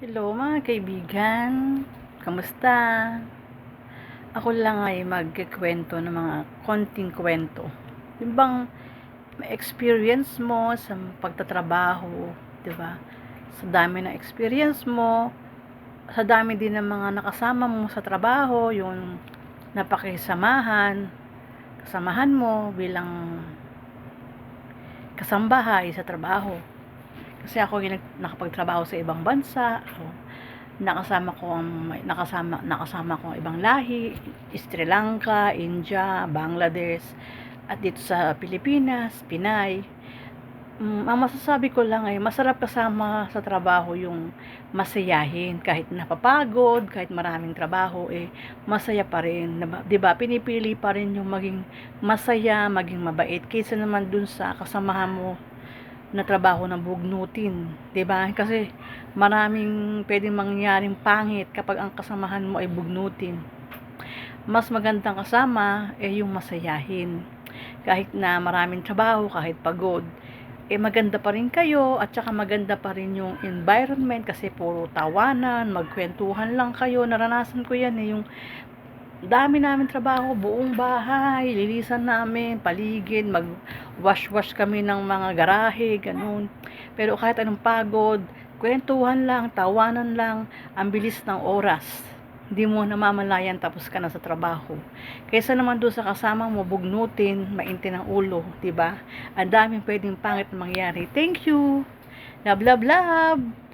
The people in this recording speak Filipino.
Hello mga kaibigan, kamusta? Ako lang ay magkikwento ng mga konting kwento. Yung bang experience mo sa pagtatrabaho, di ba? Sa dami ng experience mo, sa dami din ng mga nakasama mo sa trabaho, yung napakisamahan, kasamahan mo bilang kasambahay sa trabaho. Kasi ako yung nakapagtrabaho sa ibang bansa. So, nakasama ko ang nakasama nakasama ko ang ibang lahi, Sri Lanka, India, Bangladesh at dito sa Pilipinas, Pinay. Mm, ang masasabi ko lang ay masarap kasama sa trabaho yung masayahin kahit napapagod, kahit maraming trabaho eh masaya pa rin, 'di ba? Pinipili pa rin yung maging masaya, maging mabait kaysa naman dun sa kasamahan mo na trabaho na bugnutin, ba? Kasi maraming pwedeng mangyaring pangit kapag ang kasamahan mo ay bugnutin. Mas magandang kasama eh yung masayahin. Kahit na maraming trabaho, kahit pagod, eh maganda pa rin kayo at saka maganda pa rin yung environment kasi puro tawanan, magkwentuhan lang kayo. Naranasan ko yan eh, yung dami namin trabaho, buong bahay, lilisan namin, paligid, mag wash-wash kami ng mga garahe, ganun. Pero kahit anong pagod, kwentuhan lang, tawanan lang, ang bilis ng oras. Hindi mo namamalayan tapos ka na sa trabaho. Kaysa naman doon sa kasama mo, bugnutin, maintin ang ulo, 'di ba? Ang daming pwedeng pangit na mangyari. Thank you. Love, love, love.